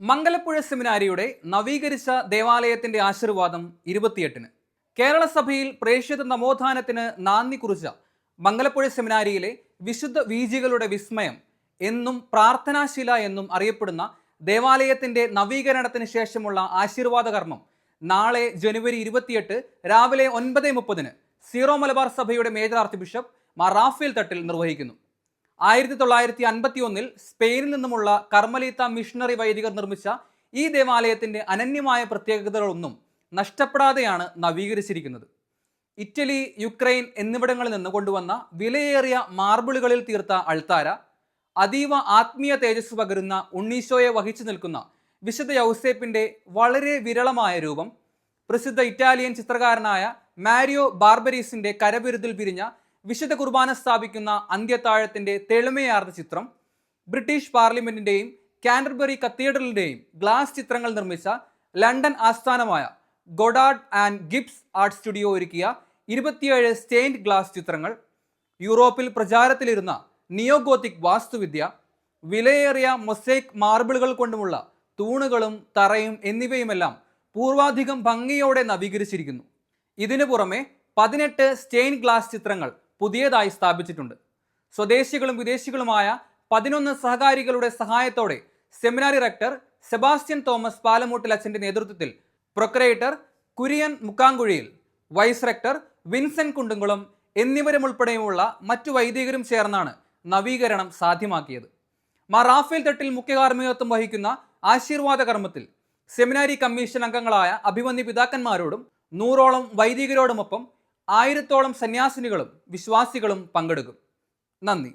മംഗലപ്പുഴ സെമിനാരിയുടെ നവീകരിച്ച ദേവാലയത്തിന്റെ ആശീർവാദം ഇരുപത്തിയെട്ടിന്. കേരള സഭയിൽ പ്രേക്ഷിത നവോത്ഥാനത്തിന് നാന്ദി കുറിച്ച മംഗലപ്പുഴ സെമിനാരിയിലെ വിശുദ്ധ വീജികളുടെ വിസ്മയം എന്നും പ്രാർത്ഥനാശില എന്നും അറിയപ്പെടുന്ന ദേവാലയത്തിന്റെ നവീകരണത്തിന് ശേഷമുള്ള ആശീർവാദ കർമ്മം നാളെ ജനുവരി ഇരുപത്തിയെട്ട് രാവിലെ ഒൻപത് മുപ്പതിന് സീറോ മലബാർ സഭയുടെ major archbishop Mar Rafale Thattil നിർവഹിക്കുന്നു. ആയിരത്തി തൊള്ളായിരത്തി അൻപത്തി ഒന്നിൽ സ്പെയിനിൽ നിന്നുമുള്ള കർമ്മലീത്ത മിഷണറി വൈദികർ നിർമ്മിച്ച ഈ ദേവാലയത്തിന്റെ അനന്യമായ പ്രത്യേകതകളൊന്നും നഷ്ടപ്പെടാതെയാണ് നവീകരിച്ചിരിക്കുന്നത്. ഇറ്റലി യുക്രൈൻ എന്നിവിടങ്ങളിൽ നിന്ന് കൊണ്ടുവന്ന വിലയേറിയ മാർബിളുകളിൽ തീർത്ത അൾത്താര അതീവ ആത്മീയ തേജസ് പകരുന്ന ഉണ്ണീശോയെ വഹിച്ചു നിൽക്കുന്ന വിശുദ്ധ യൗസേപ്പിന്റെ വളരെ വിരളമായ രൂപം പ്രസിദ്ധ ഇറ്റാലിയൻ ചിത്രകാരനായ മാരിയോ ബാർബരീസിന്റെ കരവിരുതിൽ പിരിഞ്ഞ വിശുദ്ധ കുർബാന സ്ഥാപിക്കുന്ന അന്ത്യത്താഴത്തിന്റെ തെളിമയാർന്ന ചിത്രം ബ്രിട്ടീഷ് പാർലമെന്റിന്റെയും കാൻഡർബറി കത്തീഡ്രലിന്റെയും ഗ്ലാസ് ചിത്രങ്ങൾ നിർമ്മിച്ച ലണ്ടൻ ആസ്ഥാനമായ Goddard and Gibbs art studio ഒരുക്കിയ ഇരുപത്തിയേഴ് സ്റ്റെയിൻഡ് ഗ്ലാസ് ചിത്രങ്ങൾ യൂറോപ്പിൽ പ്രചാരത്തിലിരുന്ന നിയോഗോത്തിക് വാസ്തുവിദ്യ വിലയേറിയ മൊസൈക് മാർബിളുകൾ കൊണ്ടുമുള്ള തൂണുകളും തറയും എന്നിവയുമെല്ലാം പൂർവാധികം ഭംഗിയോടെ നവീകരിച്ചിരിക്കുന്നു. ഇതിനു പുറമെ പതിനെട്ട് സ്റ്റെയിൻ ഗ്ലാസ് ചിത്രങ്ങൾ പുതിയതായി സ്ഥാപിച്ചിട്ടുണ്ട്. സ്വദേശികളും വിദേശികളുമായ പതിനൊന്ന് സഹകാരികളുടെ സഹായത്തോടെ seminary rector Sebastian Thomas Palamoottil അച്ഛന്റെ നേതൃത്വത്തിൽ procurator Kurian Mukkankuzhiyil vice rector Vincent Kundumkulam എന്നിവരും ഉൾപ്പെടെയുമുള്ള മറ്റു വൈദികരും ചേർന്നാണ് നവീകരണം സാധ്യമാക്കിയത്. മാ റാഫേൽ തട്ടിൽ മുഖ്യ കാർമ്മികത്വം വഹിക്കുന്ന ആശീർവാദ കർമ്മത്തിൽ സെമിനാരി കമ്മീഷൻ അംഗങ്ങളായ അഭിമന്യ പിതാക്കന്മാരോടും നൂറോളം വൈദികരോടുമൊപ്പം ആയിരത്തോളം സന്യാസിനികളും വിശ്വാസികളും പങ്കെടുക്കും. നന്ദി.